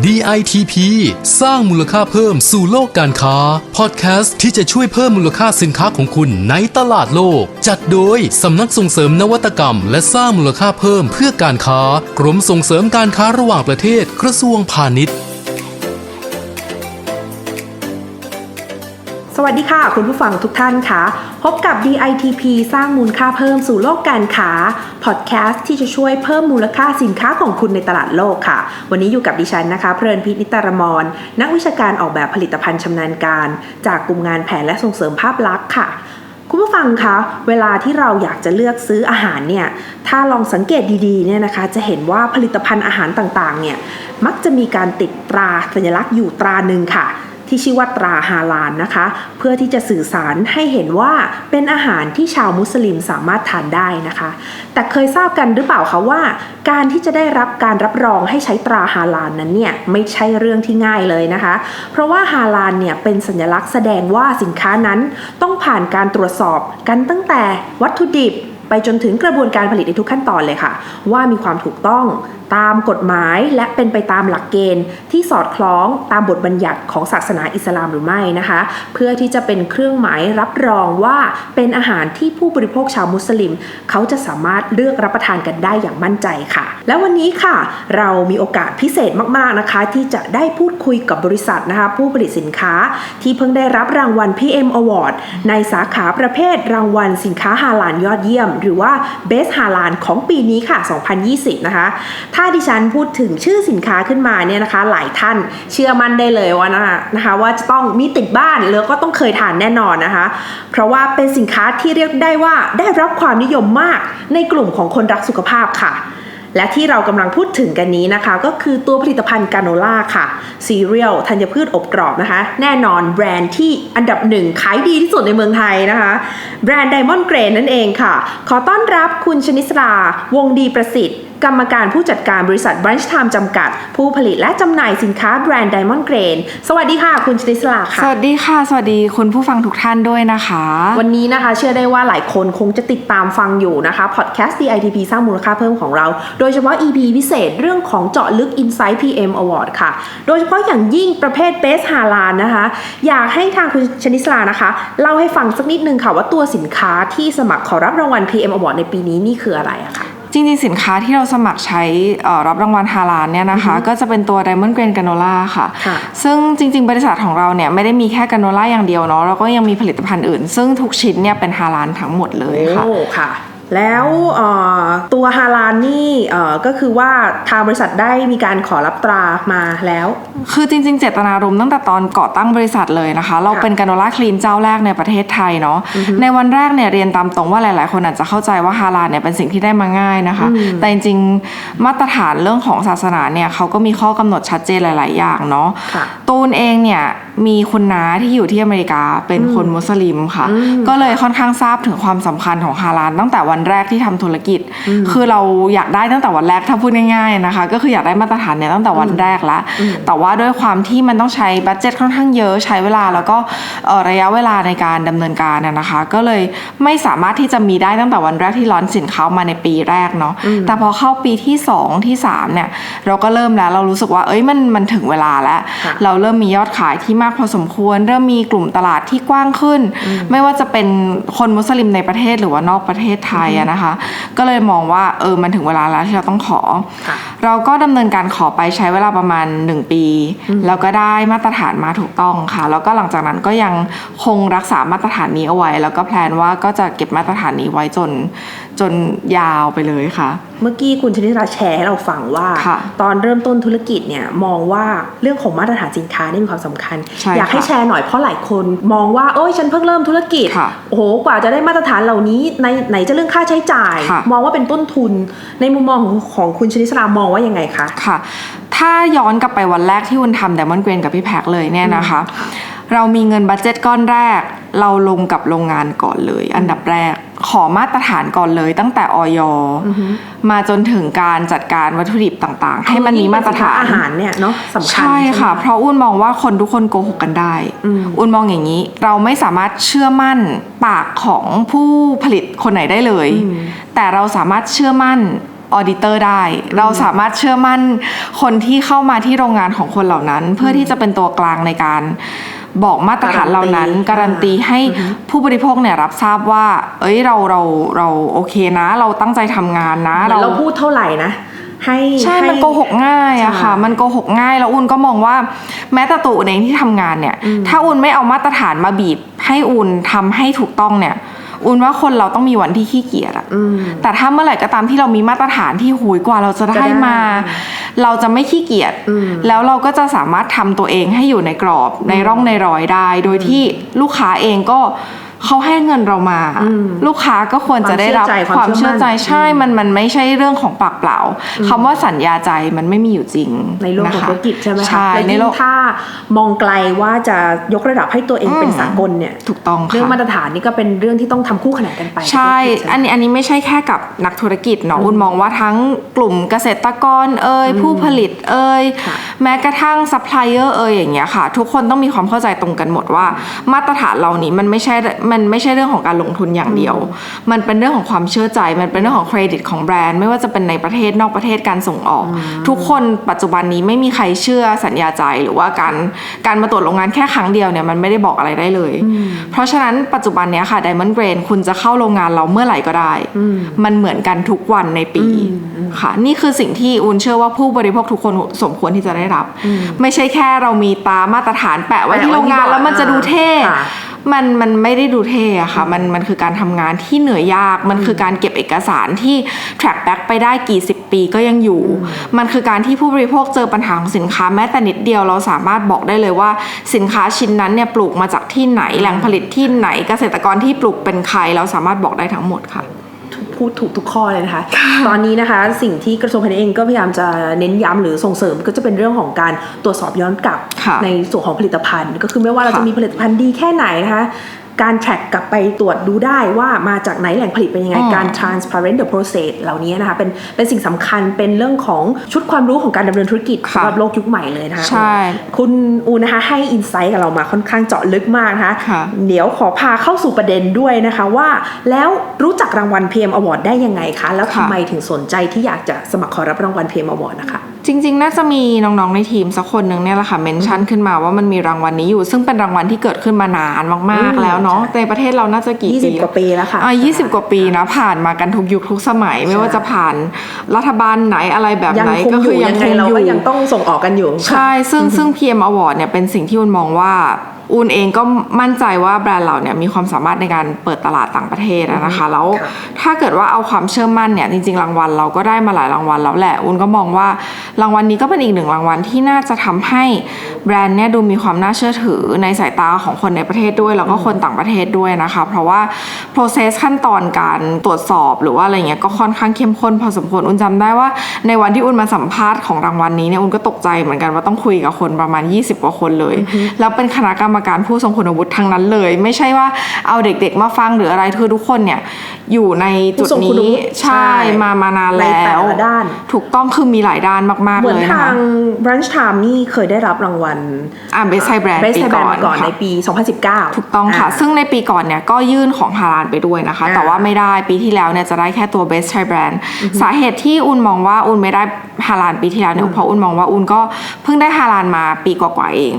DITP สร้างมูลค่าเพิ่มสู่โลกการค้า พอดแคสต์ที่จะช่วยเพิ่มมูลค่าสินค้าของคุณในตลาดโลก จัดโดยสำนักส่งเสริมนวัตกรรม และสร้างมูลค่าเพิ่มเพื่อการค้า กรมส่งเสริมการค้าระหว่างประเทศกระทรวงพาณิชย์ วัสดีค่ะ คุณผู้ฟังทุกท่านค่ะ พบกับ DITP สร้างมูลค่าเพิ่มสู่โลกการค้าพอดแคสต์ที่จะช่วยเพิ่มมูลค่าสินค้าของคุณในตลาดโลกค่ะ วันนี้อยู่กับดิฉันนะคะ เพลินพิษนิตารมรนักวิชาการออกแบบผลิตภัณฑ์ชำนาญการ จากกลุ่มงานแผนและส่งเสริมภาพลักษณ์ค่ะคุณผู้ฟังคะ เวลาที่เราอยากจะเลือกซื้ออาหารเนี่ย ถ้าลองสังเกตดีๆเนี่ยนะคะ จะเห็นว่าผลิตภัณฑ์อาหารต่างๆ เนี่ย มักจะมีการติดตราสัญลักษณ์อยู่ตราหนึ่งค่ะ ที่ชื่อว่าตราฮาลาลนะคะ เพื่อที่จะสื่อสารให้เห็นว่าเป็นอาหารที่ชาวมุสลิมสามารถทานได้นะคะ แต่เคยทราบกันหรือเปล่าคะว่า การที่จะได้รับการรับรองให้ใช้ตราฮาลาลนั้นเนี่ยไม่ใช่เรื่องที่ง่ายเลยนะคะ เพราะว่าฮาลาลเนี่ยเป็นสัญลักษณ์แสดงว่าสินค้านั้นต้องผ่านการตรวจสอบกันตั้งแต่วัตถุดิบ ไปจนถึงกระบวนการผลิตในทุกขั้นตอนเลยค่ะ ว่ามีความถูกต้องตามกฎหมายและเป็นไปตามหลักเกณฑ์ที่สอดคล้องตามบทบัญญัติของศาสนาอิสลามหรือไม่นะคะ เพื่อที่จะเป็นเครื่องหมายรับรองว่าเป็นอาหารที่ผู้บริโภคชาวมุสลิม เขาจะสามารถเลือกรับประทานกันได้อย่างมั่นใจค่ะ และวันนี้ค่ะ เรามีโอกาสพิเศษมากๆนะคะ ที่จะได้พูดคุยกับบริษัทนะคะ ผู้ผลิตสินค้าที่เพิ่งได้รับรางวัล PM Award ในสาขาประเภทรางวัลสินค้าฮาลาลยอดเยี่ยมหรือว่าเบสฮาลานของปีนี้ค่ะ 2020 นะคะ ถ้าดิฉันพูดถึงชื่อสินค้าขึ้นมาเนี่ยนะคะ หลายท่านเชื่อมั่นได้เลยว่านะคะนะคะว่าจะต้องมีติดบ้านแล้วก็ต้องเคยทานแน่นอนนะคะ เพราะว่าเป็นสินค้าที่เรียกได้ว่าได้รับความนิยมมากในกลุ่มของคนรักสุขภาพค่ะ และที่เรากำลังพูดถึงกันนี้นะคะ ก็คือตัวผลิตภัณฑ์กาโนล่าค่ะซีเรียลธัญพืชอบกรอบนะคะ แน่นอนแบรนด์ที่อันดับหนึ่งขายดีที่สุดในเมืองไทยนะคะ แบรนด์ไดมอนด์เกรนนั่นเองค่ะ ขอต้อนรับคุณชนิสราวงดีประสิทธิ์ กรรมการผู้จัดการบริษัท Branch Time จำกัด ผู้ผลิตและจำหน่ายสินค้าแบรนด์ Diamond Grain สวัสดีค่ะคุณชนิสราสค่ะวัสดีค่ะ สวัสดีคุณผู้ฟังทุกท่านด้วยนะคะ วันนี้นะคะเชื่อได้ว่าหลายคนคงจะติดตามฟังอยู่นะคะพอดแคสต์ DITP สร้างมูลค่าเพิ่มของเรา โดยเฉพาะ EP พิเศษเรื่องของเจาะลึก Insight PM Award ค่ะ โดยเฉพาะอย่างยิ่งประเภท Best ฮาลาลนะคะ อยากให้ทางคุณชนิสลานะคะเล่าให้ฟังสักนิดนึงค่ะว่าตัวสินค้าที่สมัครขอรับรางวัล PM Award ในปีนี้นี่คืออะไรอะคะ จริงๆ สินค้าที่เราสมัครใช้เอ่อรับรางวัลฮาลาลเนี่ยนะคะ ก็จะเป็นตัว Diamond Grain Granola ค่ะค่ะซึ่งจริง ๆ บริษัทของเราเนี่ยไม่ได้มีแค่ก a โนล่าอย่างเดียวเนาะเราก็ยังมีผลิตภัณฑ์อื่น ซึ่งทุกชิ้นเนี่ยเป็นฮาลาลทั้งหมดเลยค่ะโอ้ค่ะ แล้วเอ่อตัวฮาลาลนี่เอ่อก็คือว่าทางบริษัทได้มีการขอรับตรามาแล้ว คือจริง ๆ เจตนารมณ์ตั้งแต่ตอนก่อตั้งบริษัทเลยนะคะ เราเป็นก a โนล่าคลีนเจ้าแรกในประเทศไทยเนาะในวันแรกเนี่ยเรียนตามตรงว่าหลาย ๆ คนอาจจะเข้าใจว่าฮาลาลเนี่ยเป็นสิ่งที่ได้มาง่ายนะคะ แต่จริงๆมาตรฐานเรื่องของศาสนาเนี่ยเขาก็มีข้อกำหนดชัดเจนหลาย ๆ อย่างเนาะค่ะตูนเองเนี่ยมีคุณน้าที่อยู่ที่อเมริกาเป็นคนมุสลิมค่ะ ก็เลยค่อนข้างทราบถึงความสำคัญของฮาลาลตั้งแต่วันแรกที่ทำธุรกิจ คือเราอยากได้ตั้งแต่วันแรกถ้าพูดง่ายๆนะคะ ก็คืออยากได้มาตรฐานเนี่ยตั้งแต่วันแรกแล้วแต่ว่าด้วยความที่มันต้องใช้บัตเจ็ตค่อนข้างเยอะใช้เวลาแล้วก็เอ่อระยะเวลาในการดำเนินการน่ะนะคะ ก็เลยไม่สามารถที่จะมีได้ตั้งแต่วันแรกที่ร้อนสินค้ามาในปีแรกเนาะแต่พอเข้าปีที่สองที่สามเนี่ยเราก็เริ่มแล้วเรารู้สึกว่าเอ้ยมันมันถึงเวลาแล้วค่ะเราเริ่มมียอดขายที่มากพอสมควร เริ่มมีกลุ่มตลาดที่กว้างขึ้น ไม่ว่าจะเป็นคนมุสลิมในประเทศหรือว่านอกประเทศไทยอะนะคะ ก็เลยมองว่าเออมันถึงเวลาแล้วที่เราต้องขอค่ะเราก็ดำเนินการขอไปใช้เวลาประมาณ 1 ปี แล้วก็ได้มาตรฐานมาถูกต้องค่ะ แล้วก็หลังจากนั้นก็ยังคงรักษามาตรฐานนี้เอาไว้ แล้วก็แพลนว่าก็จะเก็บมาตรฐานนี้ไว้จนจนยาวไปเลยค่ะ เมื่อกี้คุณชนิดราแชร์ให้เราฟังว่าค่ะตอนเริ่มต้นธุรกิจเนี่ยมองว่าเรื่องของมาตรฐานสินค้านี่มีความสำคัญใช่อยากให้ค่ะแชร์หน่อยเพราะหลายคนมองว่าโอ้ยฉันเพิ่งเริ่มธุรกิจค่ะโอ้โหกว่าจะได้มาตรฐานเหล่านี้ในไหนจะเรื่องค่าใช้จ่ายค่ะมองว่าเป็นต้นทุน ในมุมมองของของคุณชนิสรามองว่ายังไงคะค่ะ ถ้าย้อนกลับไปวันแรกที่วุนทำ Diamond Grain กับพี่แพ็คเลยเนี่ยนะคะ เรามีเงินบัตเจ็ตก้อนแรก เราลงกับโรงงานก่อนเลย อันดับแรกขอมาตรฐานก่อนเลยตั้งแต่ออยมาจนถึงการจัดการวัตถุดิบต่างๆ ให้มันมีมาตรฐานอาหารเนี่ยเนาะสำคัญใช่ค่ะไหมเพราะอุ่นมองว่าคนทุกคนโกหกกันได้อืมอุ่นมองอย่างนี้ เราไม่สามารถเชื่อมั่นปากของผู้ผลิตคนไหนได้เลย แต่เราสามารถเชื่อมั่นออดิเตอร์ได้ เราสามารถเชื่อมั่นคนที่เข้ามาที่โรงงานของคนเหล่านั้น เพื่อที่จะเป็นตัวกลางในการ บอกมาตรฐานเหล่านั้น การัการันนตีตีให้ผู้บริโภคเนี่ยรับทราบว่า เอ้ยเราเราเราโอเคนะ เราตั้งใจทำงานนะเหมือนเราพูดเท่าไหร่นะให้ใช่ห้มันโกหกง่ายอะค่ะใช่มันโกหกง่ายแล้วอุ่นก็มองว่า แม้แต่ตัวอุ่นเองที่ทำงานเนี่ย ถ้าอุ่นไม่เอามาตรฐานมาบีบ ให้อุ่นทำให้ถูกต้องเนี่ย อุ่นว่าคนเราต้องมีวันที่ขี้เกียจอะอืมแต่ถ้าเมื่อไหร่ก็ตามที่เรามีมาตรฐานที่หูยกว่าเราจะได้จะได้มา เราจะไม่ขี้เกียจอืมแล้วเราก็จะสามารถทำตัวเองให้อยู่ในกรอบในร่องในรอยได้ โดยที่ลูกค้าเองก็ เขาให้เงินเรามาอืมลูกค้าก็ควรจะได้รับความความเชื่เชื่ออใจใจใช่ มันมันไม่ใช่เรื่องของปากเปล่าคำว่าสัญญาใจมันไม่มีอยู่จริง ในโลกของะคะธุรกิจใช่ไหมคะใช่และในยิ่โลงกถ้ามองไกลว่าจะยกระดับให้ตัวเองเป็นอืมสากลเนี่ยถูกต้องค่ะเรื่องมาตรฐานนี่ก็เป็นเรื่องที่ต้องทำคู่ขนานกันไป ใช่กับธุรกิจอันนี้อันนี้ไม่ใช่แค่กับนักธุรกิจเนาะอุ่นมองว่าทั้งกลุ่มเกษตรกรเอ่ยผู้ผลิตเอ่ยค่ะ แม้กระทั่งซัพพลายเออร์เอ่ยอย่างเงี้ยค่ะ ทุกคนต้องมีความเข้าใจตรงกันหมดว่า มาตรฐานเรานี้มันไม่ใช่มันไม่ใช่เรื่องของการลงทุนอย่างเดียว มันเป็นเรื่องของความเชื่อใจ มันเป็นเรื่องของเครดิตของแบรนด์ ไม่ว่าจะเป็นในประเทศนอกประเทศการส่งออก ทุกคนปัจจุบันนี้ไม่มีใครเชื่อสัญญาใจหรือว่าการการมาตรวจโรงงานแค่ครั้งเดียวเนี่ยมันไม่ได้บอกอะไรได้เลย เพราะฉะนั้นปัจจุบันเนี้ยค่ะ Diamond Grain คุณจะเข้าโรงงานเราเมื่อไหร่ก็ได้ มันเหมือนกันทุกวันในปีค่ะ นี่คือสิ่งที่อุนเชื่อว่าผู้บริโภคทุกคนสมควรที่จะได้รับ ไม่ใช่แค่เรามีตามาตรฐานแปะไว้ที่โรงงานแล้วมันจะดูเท่ค่ะมันมันไม่ได้ดูเท่อะค่ะ มันมันคือการทำงานที่เหนื่อยยาก มันคือการเก็บเอกสารที่ track back ไปได้กี่สิบปีก็ยังอยู่ มันคือการที่ผู้บริโภคเจอปัญหาของสินค้าแม้แต่นิดเดียวเราสามารถบอกได้เลยว่าสินค้าชิ้นนั้นเนี่ยปลูกมาจากที่ไหนแหล่งผลิตที่ไหนเกษตรกรที่ปลูกเป็นใครเราสามารถบอกได้ทั้งหมดค่ะ พูดถูกทุกข้อเลยนะคะ ตอนนี้นะคะสิ่งที่กระทรวงพาณิชย์เองก็พยายามจะเน้นย้ำหรือส่งเสริมก็จะเป็นเรื่องของการตรวจสอบย้อนกลับค่ะในส่วนของผลิตภัณฑ์ ก็คือไม่ว่าเราค่ะจะมีผลิตภัณฑ์ดีแค่ไหนนะคะ การแทร็กกลับไปตรวจดูได้ว่ามาจากไหนแหล่งผลิตเป็นยังไงอืมการ transparent the process เหล่านี้นะคะเป็นเป็นสิ่งสำคัญเป็นเรื่องของชุดความรู้ของการดำเนินธุรกิจค่ะสำหรับโลกยุคใหม่เลยนะคะใช่คุณอูนะคะให้อินไซต์กับเรามาค่อนข้างเจาะลึกมากนะคะค่ะเดี๋ยวขอพาเข้าสู่ประเด็นด้วยนะคะว่า แล้วรู้จักรางวัล PM Award ได้ยังไงคะ แล้วทำไมถึงสนใจที่อยากจะสมัครขอรับรางวัล PM Award นะคะ จริง ๆ น่าจะมีน้องๆในทีมสักคนหนึ่งเนี่ยแหละค่ะเมนชั่นขึ้นมาว่ามันมีรางวัลนี้อยู่ ซึ่งเป็นรางวัลที่เกิดขึ้นมานานมากอืมๆแล้วเนาะใช่ในประเทศเราน่าจะกี่ปี20กว่าปีแล้วค่ะอะ20กว่าปีนะผ่านมากันทุกยุคทุกสมัยไม่ว่าจะผ่านรัฐบาลไหนอะไรแบบยังไหนคงก็อคืยู่อยัยังงคไงงเราอยู่ก็ยังต้องส่งออกกันอยู่ ใช่ ซึ่งซึ่ง PM Award เนี่ยเป็นสิ่งที่อุนมองว่า อุนเองก็มั่นใจว่าแบรนด์เราเนี่ยมีความสามารถในการเปิดตลาดต่างประเทศอะนะคะ แล้วค่ะถ้าเกิดว่าเอาความเชื่อมั่นเนี่ยจริง ๆ รางวัลเราก็ได้มาหลายรางวัลแล้วแหละอุนก็มองว่ารางวัลนี้ก็เป็นอีกหนึ่งรางวัลที่น่าจะทำให้แบรนด์เนี่ยดูมีความน่าเชื่อถือในสายตาของคนในประเทศด้วย แล้วก็คนต่างประเทศด้วยนะคะ เพราะว่า process ขั้นตอนการตรวจสอบหรือว่าอะไรเงี้ยก็ค่อนข้างเข้มข้นพอสมควรอุนจำได้ว่า ในวันที่อุนมาสัมภาษณ์ของรางวัลนี้เนี่ยอุนก็ตกใจเหมือนกันว่าต้องคุยกับคนประมาณ 20 กว่าคนเลย แล้วเป็นคณะกรรมการผู้ทรงคุณวุฒิทั้งนั้นเลย ไม่ใช่ว่าเอาเด็กๆมาฟังหรืออะไรคือทุกคนเนี่ยอยู่ในจุดผู้ทรงคุณนี้วุฒิใช่ใช่มามานานในแล้แต่วละด้าน ถูกต้องคือมีหลายด้านมากๆเหมืเลอนยนะทางคะ Brunch Time นี่เคยได้รับรางวัลอ่าเบสไซแบรนด์ Best ปี Thai ก่อ Brand นมาก่อนค่ะในปี 2019 ถูกต้องค่ะาซึ่งในปีก่อนเนี่ยก็ยื่นของฮาลานไปด้วยนะคะอ่าแต่ว่าไม่ได้ปีที่แล้วเนี่ยจะได้แค่ตัว Best Thai Brand สาเหตุที่อุนมองว่าอุนไม่ได้ฮาลานปีที่แล้วเนี่ยเพราะอุนมองว่าอุนก็เพิ่งได้ฮาลานมาปีกว่าๆเอง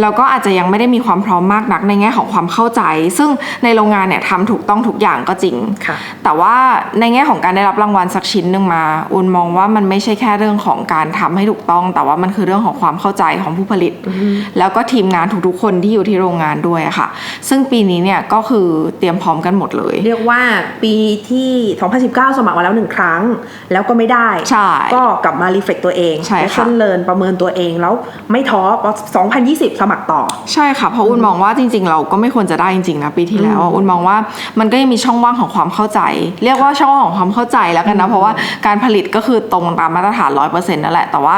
แล้วก็อาจจะยังไม่ได้มีความพร้อมมากนักในแง่ของความเข้าใจ ซึ่งในโรงงานเนี่ยทำถูกต้องทุกอย่างก็จริงค่ะแต่ว่าในแง่ของการได้รับรางวัลสักชิ้นหนึ่งมา อุนมองว่ามันไม่ใช่แค่เรื่องของการทำให้ถูกต้อง แต่ว่ามันคือเรื่องของความเข้าใจของผู้ผลิต แล้วก็ทีมงานทุกๆคนที่อยู่ที่โรงงานด้วยอะค่ะ ซึ่งปีนี้เนี่ยก็คือเตรียมพร้อมกันหมดเลย เรียกว่าปีที่ 2019 สมัครมาแล้วหนึ่งครั้ง แล้วก็ไม่ได้ใช่ก็กลับมารีเฟกตัวเองใช่ค่ะ lesson learn ประเมินตัวเองแล้วไม่ท้อพอ2020 สมัครต่อ ใช่ค่ะเพราะอุนมองว่าจริง ๆ เราก็ไม่ควรจะได้จริงๆนะปีที่แล้วอะอุนมองว่ามันก็ยังมีช่องว่างของความเข้าใจ เรียกว่าช่องว่างของความเข้าใจแล้วกันนะเพราะว่าการผลิตก็คือตรงตามมาตรฐานร้อยเปอร์เซ็นต์นั่นแหละแต่ว่า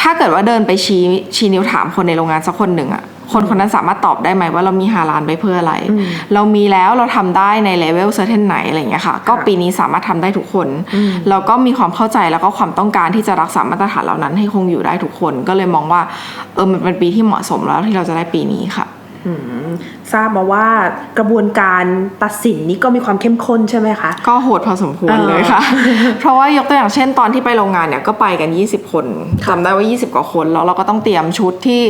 ถ้าเกิดว่าเดินไปชี้ชี้นิ้วถามคนในโรงงานสักคนหนึ่งอะ คนคนนั้นสามารถตอบได้ไหมว่าเรามีฮาลานไปเพื่ออะไร เรามีแล้วเราทำได้ในเลเวลเซอร์เทนไหนอะไรอย่างเงี้ยค่ะ ก็ปีนี้สามารถทำได้ทุกคนแล้วก็มีความเข้าใจแล้วก็ความต้องการที่จะรักษามาตรฐานเหล่านั้นให้คงอยู่ได้ทุกคน ก็เลยมองว่าเออมันเป็นปีที่เหมาะสมแล้วที่เราจะได้ปีนี้ค่ะอืมทราบมาว่ากระบวนการตัดสินนี้ก็มีความเข้มข้นใช่ไหมคะ ก็โหดพอสมควรเออเลยค่ะ เพราะว่ายกตัวอย่างเช่นตอนที่ไปโรงงานเนี่ยก็ไปกัน 20 คนจำได้ว่า 20 กว่าคนแล้วเราก็ต้องเตรียมชุดที่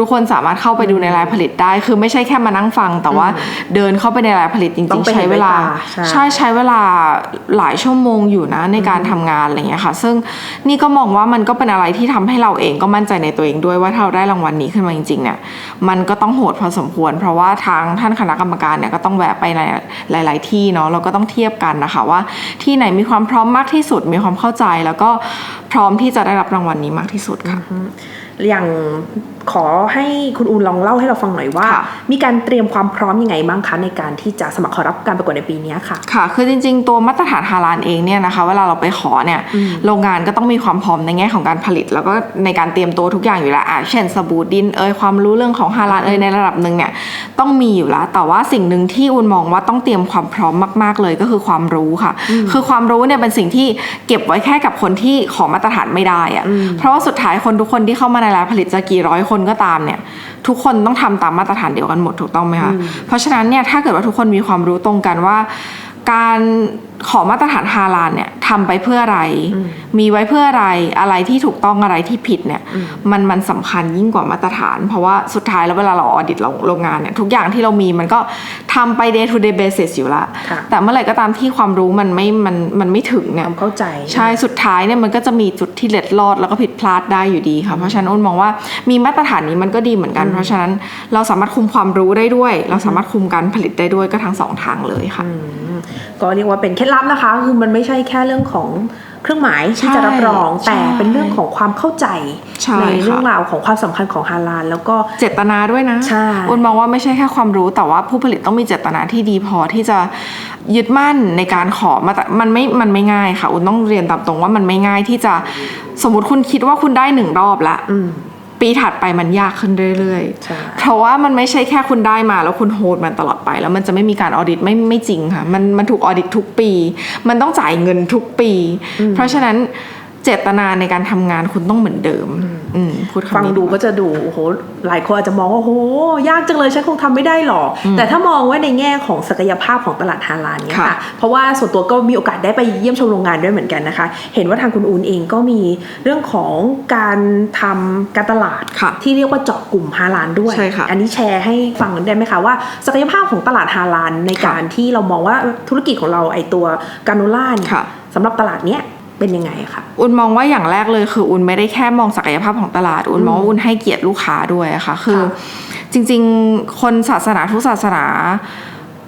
ทุกๆคนสามารถเข้าไปดูในรายผลิตได้ คือไม่ใช่แค่มานั่งฟัง แต่ว่าเดินเข้าไปในรายผลิตจต้ริองงไปๆใช้เวลาเห็นด้วยตาใช่ใช่ใช้เวลาหลายชั่วโมงอยู่นะในการทำงานอะไรอย่างเงี้ยค่ะ ซึ่งนี่ก็มองว่ามันก็เป็นอะไรที่ทำให้เราเองก็มั่นใจในตัวเองด้วยว่าถ้าเราได้รางวัลนี้ขึ้นมาจริงๆเนี่ยมันก็ต้องโหดพอสมควร เพราะว่าทางท่านคณะกรรมการเนี่ยก็ต้องแวะไปในหลาย ๆ ที่เนาะเราก็ต้องเทียบกันนะคะว่าที่ไหนมีความพร้อมมากที่สุดมีความเข้าใจ แล้วก็พร้อมที่จะได้รับรางวัลนี้มากที่สุดค่ะ อย่างขอให้คุณอูนลองเล่าให้เราฟังหน่อยว่าค่ะมีการเตรียมความพร้อมยังไงบ้างคะในการที่จะสมัครขอรับการประกวดในปีนี้ค่ะ ค่ะ คือจริง ๆ ตัวมาตรฐานฮาลาลเองเนี่ยนะคะ เวลาเราไปขอเนี่ยโรงงานก็ต้องมีความพร้อมในแง่ของการผลิต แล้วก็ในการเตรียมตัวทุกอย่างอยู่แล้วอะเช่นสบู่ดินเอยความรู้เรื่องของฮาลาลเอยในระดับหนึ่งเนี่ยต้องมีอยู่แล้ว แต่ว่าสิ่งหนึ่งที่อุนมองว่าต้องเตรียมความพร้อมมาก ๆ เลยก็คือความรู้ค่ะ คือความรู้เนี่ยเป็นสิ่งที่เก็บไว้แค่กับคนที่ขอมาตรฐานไม่ได้อะเพราะว่าสุดท้ายคนทุกคนที่เข้ามาในร้านผลิตจะกี่ร้อยคนก็ตามเนี่ยทุกคนต้องทำตามมาตรฐานเดียวกันหมดถูกต้องไหมคะเพราะฉะนั้นเนี่ยถ้าเกิดว่าทุกคนมีความรู้ตรงกันว่า การ ขอมาตรฐานฮาลาลเนี่ยทำไปเพื่ออะไร มีไว้เพื่ออะไรอะไรที่ถูกต้องอะไรที่ผิดเนี่ยมันมันสำคัญยิ่งกว่ามาตรฐาน เพราะว่าสุดท้ายแล้วเวลาเราออดิตโรงงานเนี่ยทุกอย่างที่เรามีมันก็ทำไป day to day basis อยู่ละค่ะแต่เมื่อไหร่ก็ตามที่ความรู้มันไม่มันมันไม่ถึงเนี่คยวามเข้าใจ ใช่สุดท้ายเนี่ยมันก็จะมีจุดที่เล็ดลอดแล้วก็ผิดพลาดได้อยู่ดีค่ะเพราะฉะนั้นอ้นมองว่ามีมาตรฐานนี้มันก็ดีเหมือนกัน เพราะฉะนั้นเราสามารถคุมความรู้ได้ด้วย เราสามารถคุมการผลิตได้ด้วยก็ทั้งสองทางเลยค่ะ ก็เรียกว่าเป็นเคล็ดลับนะคะ คือมันไม่ใช่แค่เรื่องของเครื่องหมายที่ใช่จะรับรองใช่แต่เป็นเรื่องของความเข้าใจใช่เรื่องค่ะราวของความสำคัญของฮาลาลแล้วก็เจตนาด้วยนะใช่อ้นมองว่าไม่ใช่แค่ความรู้แต่ว่าผู้ผลิตต้องมีเจตนาที่ดีพอที่จะยึดมั่นในการขอมาแต่มันไม่มันไม่ง่ายค่ะอ้นต้องเรียนตามตรงว่ามันไม่ง่ายที่จะสมมติคุณคิดว่าคุณได้หนึ่งรอบละอืม ปีถัดไปมันยากขึ้นเรื่อยใช่ๆเพราะว่ามันไม่ใช่แค่คุณได้มาแล้วคุณโฮดมันตลอดไป แล้วมันจะไม่มีการออดิตไม่ไม่จริงค่ะ มันมันถูกออดิตทุกปี มันต้องจ่ายเงินทุกปี เพราะฉะนั้น เจตนาในการทำงานคุณต้องเหมือนเดิม อืมพูดคำฟังนี้ดูก็จะดูโอ้โหหลายคนอาจจะมองว่าโอ้โหยากจังเลยฉันคงทำไม่ได้หรอก แต่ถ้ามองว่าในแง่ของศักยภาพของตลาดฮาลาลเนี่ยค่ะค่ะ เพราะว่าส่วนตัวก็มีโอกาสได้ไปเยี่ยมชมโรงงานด้วยเหมือนกันนะคะ เห็นว่าทางคุณอูนเองก็มีเรื่องของการทำการตลาดค่ะที่เรียกว่าเจาะกลุ่มฮาลาลด้วยใช่ค่ะอันนี้แชร์ให้ฟังได้ไหมคะว่าศักยภาพของตลาดฮาลาลในค่ะการที่เรามองว่าธุรกิจของเราไอตัวกาโนล่าเนี่ยค่ะสำหรับตลาดเนี้ย เป็นยังไงคะอุนมองว่าอย่างแรกเลยคืออุนไม่ได้แค่มองศักยภาพของตลาด อุนมองว่าอุนให้เกียรติลูกค้าด้วยอะค่ะ คือค่ะจริง ๆ คนศาสนาทุกศาสนา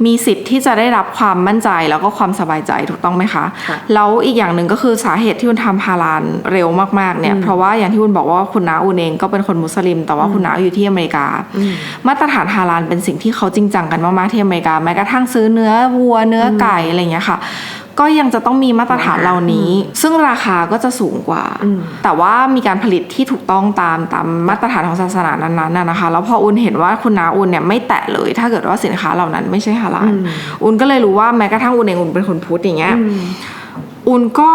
มีสิทธิ์ที่จะได้รับความมั่นใจแล้วก็ความสบายใจถูกต้องไหมคะค่ะแล้วอีกอย่างหนึ่งก็คือสาเหตุที่อุนทำฮาลาลเร็วมากๆเนี่ย เพราะว่าอย่างที่อุนบอกว่าคุณน้าอุนเองก็เป็นคนมุสลิม แต่ว่าคุณน้าอยู่ที่อเมริกา มาตรฐานฮาลาลเป็นสิ่งที่เขาจริงจังกันมากๆที่อเมริกาแม้กระทั่งซื้อเนื้อวัวเนื้อไก่อะไรอย่างเงี้ยค่ะ ก็ยังจะต้องมีมาตรฐานเหล่านี้ ซึ่งราคาก็จะสูงกว่าอืมแต่ว่ามีการผลิตที่ถูกต้องตามตามมาตรฐานของศาสนานั้นๆน่ะนะคะ แล้วพออุนเห็นว่าคุณนาอุนเนี่ยไม่แตะเลย ถ้าเกิดว่าสินค้าเหล่านั้นไม่ใช่ฮาลาลอุนก็เลยรู้ว่าแม้กระทั่งอุนเองอุนเป็นคนพุทธอย่างเงี้ย อุนก็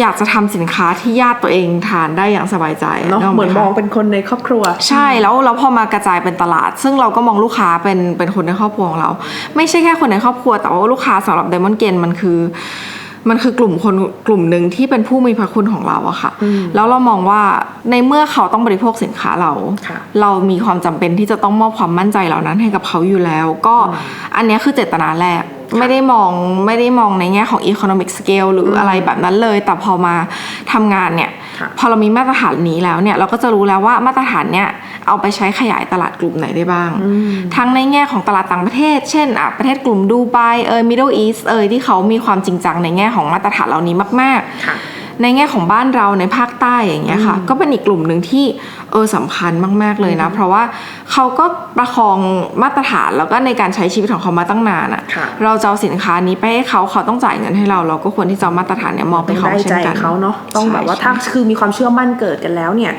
อยากจะทำสินค้าที่ญาติตัวเองทานได้อย่างสบายใจเนาะกกเหมือนคะมองเป็นคนในครอบครัว ใช่แล้วแล้วพอมากระจายเป็นตลาด ซึ่งเราก็มองลูกค้าเป็นเป็นคนในครอบครัวของเรา ไม่ใช่แค่คนในครอบครัว แต่ว่าลูกค้าสำหรับ Diamond Gain มันคือ มันคือกลุ่มคนกลุ่มหนึ่งที่เป็นผู้มีพระคุณของเราอะค่ะ แล้วเรามองว่าในเมื่อเขาต้องบริโภคสินค้าเราค่ะเรามีความจำเป็นที่จะต้องมอบความมั่นใจเหล่านั้นให้กับเขาอยู่แล้ว ก็อันเนี้ยคือเจตนาแรก ไม่ได้มองไม่ได้มองในแง่ของ economic scale หรืออะไรแบบนั้นเลย แต่พอมาทำงานเนี่ยค่ะพอเรามีมาตรฐานนี้แล้วเนี่ย เราก็จะรู้แล้วว่ามาตรฐานเนี่ยเอาไปใช้ขยายตลาดกลุ่มไหนได้บ้าง ทั้งในแง่ของตลาดต่างประเทศ เช่นอะประเทศกลุ่มดูไบเอย Middle East เอยที่เขามีความจริงจังในแง่ของมาตรฐานเหล่านี้มากๆค่ะ ในแง่ของบ้านเราในภาคใต้อย่างเงี้ยค่ะก็เป็นอีกกลุ่มหนึ่งที่เออสำคัญมาก ๆเลยนะ เพราะว่าเขาก็ประคองมาตรฐานแล้วก็ในการใช้ชีวิตของเขามาตั้งนานอะค่ะ เราจะเอาสินค้านี้ไปให้เขาเขาต้องจ่ายเงินให้เรา เราก็ควรที่จะเอามาตรฐานเนี่ยมอบต้ให้องเขาได้เช่ใจนกันเขาเนาะต้องแบบว่าถ้าใช่คือมีความเชื่อมั่นเกิดกันแล้วเนี่ย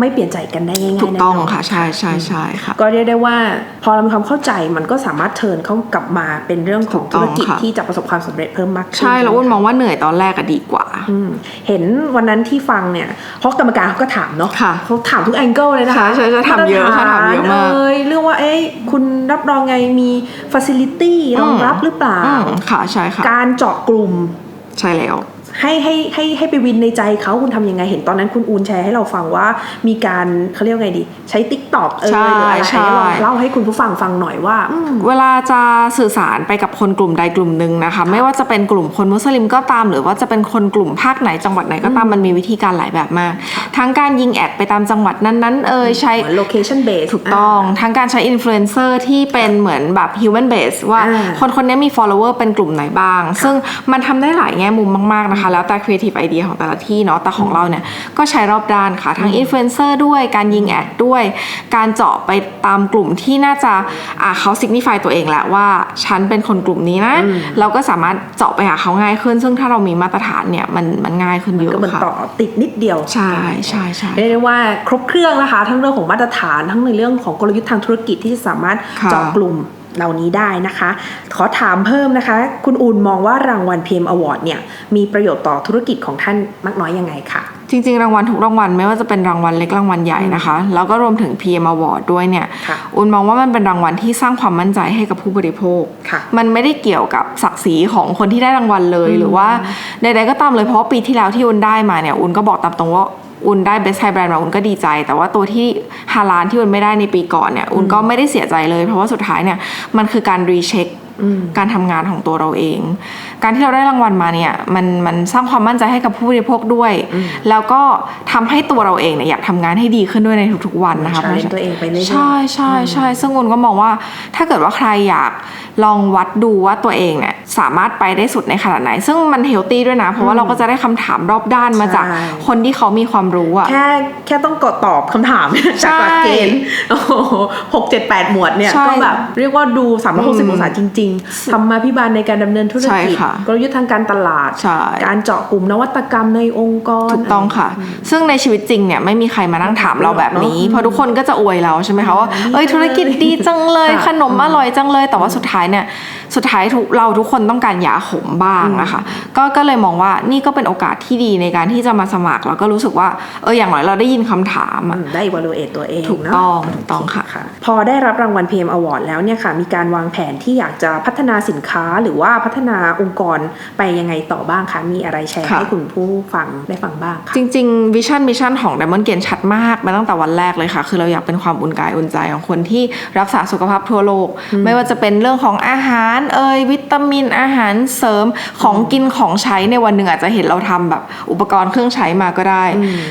ไม่เปลี่ยนใจกันได้ง่ายๆถูกต้องแน่นนค่ะใช่ใช่ใช่ค่ะก็เรียกได้ว่าพอเรามีความเข้าใจมันก็สามารถเทิร์นเข้ากลับมาเป็นเรื่องของถูกต้ธุองรกิจค่ะที่จะประสบความสำเร็จเพิ่มมากขึ้นใช่แล้วอ้วนมองว่าเหนื่อยตอนแรกอะดีกว่าอืมเห็นวันนั้นที่ฟังเนี่ยเพราะกรรมการเขาก็ถามเนาะค่ะเขาถามทุกแองเกิลเลยนะคะใช่ใช่ใช่ถามเยอะค่ะถามเยอะมากเอ้ยเรื่องว่าเอ้ยคุณรับรองไงมีฟ a ซิลิตี้รองรับหรือเปล่าอืมค่ะใช่ค่ะการเจาะกลุ่มใช่แล้ว ให้ให้ให้ให้ไปวินในใจเขาคุณทำยังไงเห็นตอนนั้นคุณอูนแชร์ให้เราฟังว่ามีการเขาเรียกว่าไงดี ใช้ติ๊กต็อกเออใช่หรืออะไรใช่ให้ลองเล่าให้คุณผู้ฟังฟังหน่อยว่าอืมเวลาจะสื่อสารไปกับคนกลุ่มใดกลุ่มหนึ่งนะคะ ไม่ว่าจะเป็นกลุ่มคนมุสลิมก็ตาม หรือว่าจะเป็นคนกลุ่มภาคไหนจังหวัดไหนก็ตามมันมีวิธีการหลายแบบมากทั้งการยิงแอดไปตามจังหวัดนั้นๆเอยใช้เหมือน location base ถูกต้องทั้งการใช้อินฟลูเอนเซอร์ที่เป็นเหมือนแบบ human base ว่าอ่าคนคนนี้มี follower เป็นกลุ่มไหนบ้าง ซึ่งมันทำได้หลายแง่มุมมากๆนะคะแล้วแต่ creative idea ของแต่ละที่เนาะแต่ของเราเนี่ยก็ใช้รอบด้านค่ะ ทั้งอินฟลูเอนเซอร์ด้วยการยิงแอดด้วย การเจาะไปตามกลุ่มที่น่าจะอ่าเขา signify ตัวเองแหละว่าฉันเป็นคนกลุ่มนี้นะ เราก็สามารถเจาะไปหาเขาง่ายขึ้น ซึ่งถ้าเรามีมาตรฐานเนี่ยมันมันง่ายขึ้นเยก็อะเหมือนค่ะต่อติดนิดเดียวใช่ใช่ใช่เรียกได้ว่าครบเครื่องนะคะ ทั้งเรื่องของมาตรฐานทั้งในเรื่องของกลยุทธ์ทางธุรกิจที่จะสามารถค่ะเจาะกลุ่ม เหล่านี้ได้นะคะ ขอถามเพิ่มนะคะ คุณอูนมองว่ารางวัล PM Award เนี่ยมีประโยชน์ต่อธุรกิจของท่านมากน้อยยังไงคะจริงๆ รางวัลทุกรางวัลไม่ว่าจะเป็นรางวัลเล็กรางวัลใหญ่นะคะ แล้วก็รวมถึง PM Award ด้วยเนี่ยค่ะอุนมองว่ามันเป็นรางวัลที่สร้างความมั่นใจให้กับผู้บริโภคค่ะมันไม่ได้เกี่ยวกับศักดิ์ศรีของคนที่ได้รางวัลเลยหรือว่าใดๆก็ตามเลยเพราะว่าปีที่แล้วที่อุนได้มาเนี่ยอุนก็บอกตามตรงว่า อุนได้ Best Thai Brand มาอุนก็ดีใจ แต่ว่าตัวที่ฮาลานที่อุนไม่ได้ในปีก่อนเนี่ยอุนก็ไม่ได้เสียใจเลย เพราะว่าสุดท้ายเนี่ยมันคือการรีเช็ค การทำงานของตัวเราเอง การที่เราได้รางวัลมาเนี่ยมันมันสร้างความมั่นใจให้กับผู้บริโภคด้วย แล้วก็ทำให้ตัวเราเองเนี่ยอยากทำงานให้ดีขึ้นด้วยในทุกๆวันนะคะ challenge ตัวเองไปเรื่อยๆใช่ใช่ใช่ซึ่งอุนก็มองว่าถ้าเกิดว่าใครอยากลองวัดดูว่าตัวเองเนี่ยสามารถไปได้สุดในขนาดไหน ซึ่งมันเฮลตี้ด้วยนะ เพราะว่าเราก็จะได้คำถามรอบด้านมาจากใช่คนที่เขามีความรู้อะแค่แค่ต้องกดตอบคำถามจากหลักเกณฑ์โอ้โหหกเจ็ดแปดหมวดเนี่ยใช่ก็แบบเรียกว่าดูสามร้อยหกสิบอืมองศาจริงๆทำมาพิบาลในการดำเนินธุรใช่กิจค่ะกลยุทธ์ทางการตลาดใช่การเจาะกลุ่มนวัตกรรมในองค์กรถูกต้องค่ะ ซึ่งในชีวิตจริงเนี่ยไม่มีใครมานั่งถามเราแบบนี้เนอะเพราะทุกคนก็จะอวยเราใช่ไหมคะว่าดีเอ้ยธุรกิจดีจังเลยค่ะขนมอร่อยจังเลย แต่ว่าสุดท้ายเนี่ยสุดท้ายทุกเราทุกคนต้องการยาขมบ้างนะคะก็ก็เลยมองว่านี่ก็เป็นโอกาสที่ดีในการที่จะมาสมัคร แล้วก็รู้สึกว่าเอออย่างน้อยเราได้ยินคำถามอะอืมได้ evaluate ตัวเองถูกเนะต้องถูกต้องค่ะค่ะ พอได้รับรางวัล PM Award แล้วเนี่ยค่ะ มีการวางแผนที่อยากจะพัฒนาสินค้าหรือว่าพัฒนาองค์กรไปยังไงต่อบ้างคะ มีอะไรแชร์ค่ะให้คุณผู้ฟังได้ฟังบ้างค่ะจริงๆวิชั่นมิชชั่นของ Diamond Gain ชัดมากมาตั้งแต่วันแรกเลยค่ะ คือเราอยากเป็นความอุ่นกายอุ่นใจของคนที่รักษาสุขภาพทั่วโลก ไม่ว่าจะเป็นเรื่องของอาหารเอ่ยวิตามินอาหารเสริมของกินของใช้ในวันหนึ่งอาจจะเห็นเราทำแบบอุปกรณ์เครื่องใช้มาก็ได้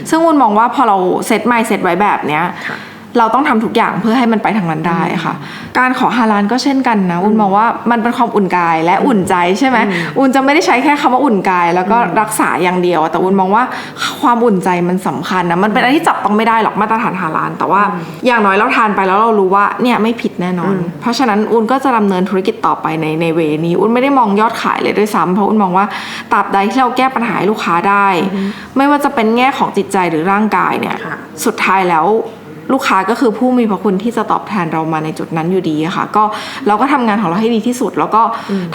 ซึ่งวุนมองว่าพอเราเซตไมล์เซตไว้แบบเนี้ยค่ะ เราต้องทำทุกอย่างเพื่อให้มันไปทางนั้นได้ค่ะ การขอฮาลานก็เช่นกันนะอุ่นมองว่ามันเป็นความอุ่นกายและอุ่นใจใช่ไหมอุ่นจะไม่ได้ใช้แค่คำว่าอุ่นกาย แล้วก็รักษาอย่างเดียว แต่อุ่นมองว่าความอุ่นใจมันสำคัญนะมันเป็นอะไรที่จับต้องไม่ได้หรอกมาตรฐานฮาลาน แต่ว่าอย่างน้อยเราทานไปแล้วเรารู้ว่าเนี่ยไม่ผิดแน่นอน เพราะฉะนั้นอุ่นก็จะดำเนินธุรกิจต่อไปในในเวนี้อุ่นไม่ได้มองยอดขายเลยด้วยซ้ำเพราะอุ่นมองว่าตราบใดที่เราแก้ปัญหาให้ลูกค้าได้ ไม่ว่าจะเป็นแง่ของจิตใจหรือร่างกายเนี่ยค่ะสุดท้ายแล้ว ลูกค้าก็คือผู้มีพระคุณที่จะตอบแทนเรามาในจุดนั้นอยู่ดีอะค่ะ ก็เราก็ทำงานของเราให้ดีที่สุด แล้วก็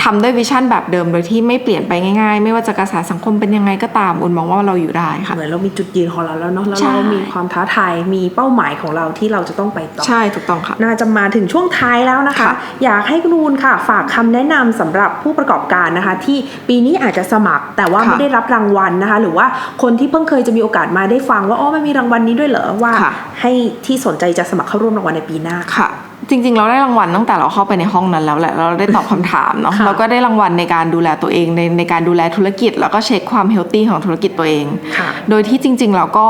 ทำด้วยวิชั่นแบบเดิมโดยที่ไม่เปลี่ยนไปง่ายๆ ไม่ว่าจะกระแสสังคมเป็นยังไงก็ตามอุ่นมองว่าเราอยู่ได้ค่ะเหมือนเรามีจุดยืนของเราแล้วเนาะแล้วใช่เรามีความท้าทายมีเป้าหมายของเราที่เราจะต้องไปต่อใช่ถูกต้องค่ะน่าจะมาถึงช่วงท้ายแล้วนะคะค่ะอยากให้คุณนูนค่ะ ฝากคำแนะนำสำหรับผู้ประกอบการนะคะ ที่ปีนี้อาจจะสมัครแต่ว่าค่ะไม่ได้รับรางวัลนะคะ หรือว่าคนที่เพิ่งเคยจะมีโอกาสมาได้ฟังว่าอ๋อมันมีรางวัลนี้ด้วยเหรอว่าค่ะให้ที่สนใจจะสมัครเข้าร่วมรางวัลในปีหน้าค่ะ จริงๆ เราได้รางวัลตั้งแต่เราเข้าไปในห้องนั้นแล้วแหละเราได้ตอบคำถามเนาะค่ะเราก็ได้รางวัลในการดูแลตัวเองในในการดูแลธุรกิจ แล้วก็เช็คความเฮลตี้ของธุรกิจตัวเองค่ะโดยที่จริง ๆ เราก็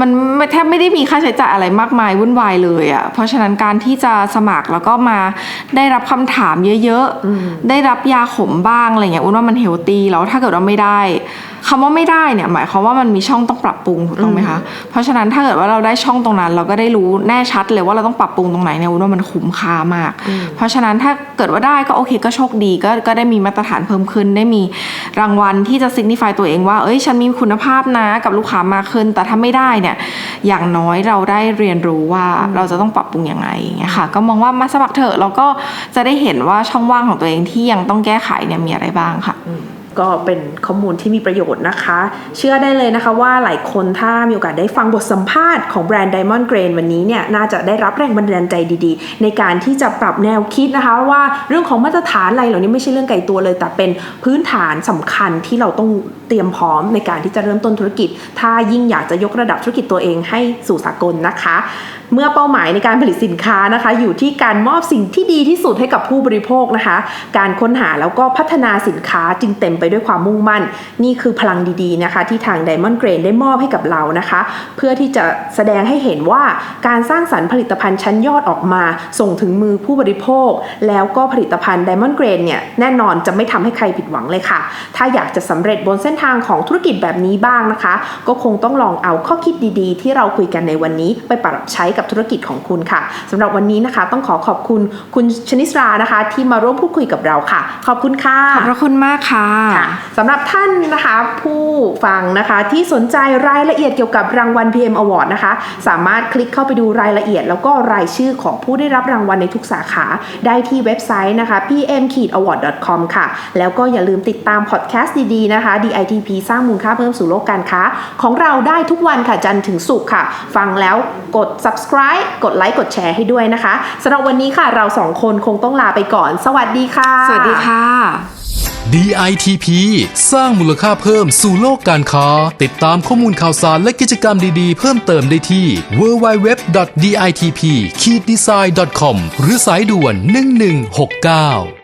มันไม่แทบไม่ได้มีค่าใช้จ่ายอะไรมากมายวุ่นวายเลยอะ่ะ เพราะฉะนั้นการที่จะสมัครแล้วก็มาได้รับคำถามเยอะๆ ได้รับยาขมบ้างอะไรเงี้ยอุ้นว่ามันเฮลตี้แล้วถ้าเกิดว่าไม่ได้คำว่าไม่ได้เนี่ยหมายความว่ามันมีช่องต้องปรับปรุงถูกต้องไหมคะ เพราะฉะนั้นถ้าเกิดว่าเราได้ช่องตรงนั้น เราก็ได้รู้แน่ชัดเลยว่าเราต้องปรับปรุงตรงไหนเนี่ยอุ้นว่ามันคุ้มค่ามาก เพราะฉะนั้นถ้าเกิดว่าได้ก็โอเคก็โชคดีก็ก็ได้มีมาตรฐานเพิ่มขึ้น ได้มีรางวัลที่จะ signify ตัวเองว่า เอ้ยฉันมีคุณภาพนะกับลูกค้ามากขึ้น แต่ถ้าไม่ได้เนี่ยอย่างน้อยเราได้เรียนรู้ว่าเราจะต้องปรับปรุงยังไงอย่างเงี้ยค่ะ ก็มองว่ามาสมัครเถอะแล้วก็จะได้เห็นว่าช่องว่างของตัวเองที่ยังต้องแก้ไขเนี่ยมีอะไรบ้างค่ะ ก็เป็นข้อมูลที่มีประโยชน์นะคะ เชื่อได้เลยนะคะว่าหลายคนถ้ามีโอกาสได้ฟังบทสัมภาษณ์ของแบรนด์ Diamond Grain วันนี้เนี่ยน่าจะได้รับแรงบันดาลใจดีๆ ในการที่จะปรับแนวคิดนะคะ ว่าเรื่องของมาตรฐานอะไรเหล่านี้ไม่ใช่เรื่องไกลตัวเลย แต่เป็นพื้นฐานสำคัญที่เราต้องเตรียมพร้อมในการที่จะเริ่มต้นธุรกิจ ถ้ายิ่งอยากจะยกระดับธุรกิจตัวเองให้สู่สากลนะคะ เมื่อเป้าหมายในการผลิตสินค้านะคะ อยู่ที่การมอบสิ่งที่ดีที่สุดให้กับผู้บริโภคนะคะ การค้นหาแล้วก็พัฒนาสินค้าจึงเต็มไปด้วยความมุ่งมั่น นี่คือพลังดีๆนะคะ ที่ทาง Diamond Grain ได้มอบให้กับเรานะคะ เพื่อที่จะแสดงให้เห็นว่าการสร้างสรรค์ผลิตภัณฑ์ชั้นยอดออกมา ส่งถึงมือผู้บริโภค แล้วก็ผลิตภัณฑ์ Diamond Grain เนี่ยแน่นอนจะไม่ทำให้ใครผิดหวังเลยค่ะ ถ้าอยากจะสำเร็จบนเส้นทางของธุรกิจแบบนี้บ้างนะคะ ก็คงต้องลองเอาข้อคิดดีๆ ที่เราคุยกันในวันนี้ไปปรับใช้กับธุรกิจของคุณค่ะสำหรับวันนี้นะคะ ต้องขอขอบคุณคุณชนิสรานะคะ ที่มาร่วมพูดคุยกับเราค่ะ ขอบคุณค่ะขอบพระคุณมากค่ะค่ะสำหรับท่านนะคะผู้ฟังนะคะที่สนใจรายละเอียดเกี่ยวกับรางวัล PM Award นะคะ สามารถคลิกเข้าไปดูรายละเอียด แล้วก็รายชื่อของผู้ได้รับรางวัลในทุกสาขา ได้ที่เว็บไซต์นะคะ pm-award.com ค่ะ แล้วก็อย่าลืมติดตามพอดแคสต์ดีๆนะคะ DITP สร้างมูลค่าเพิ่มสู่โลกการค้า ของเราได้ทุกวันค่ะจันทร์ถึงศุกร์ค่ะ ฟังแล้วกด subscribe กดไลค์กดแชร์ให้ด้วยนะคะสำหรับวันนี้ค่ะเราสองคนคงต้องลาไปก่อน สวัสดีค่ะ สวัสดีค่ะ DITP สร้างมูลค่าเพิ่มสู่โลกการค้า ติดตามข้อมูลข่าวสารและกิจกรรมดีๆ เพิ่มเติมได้ที่ www.ditp-design.com หรือสายด่วน 1169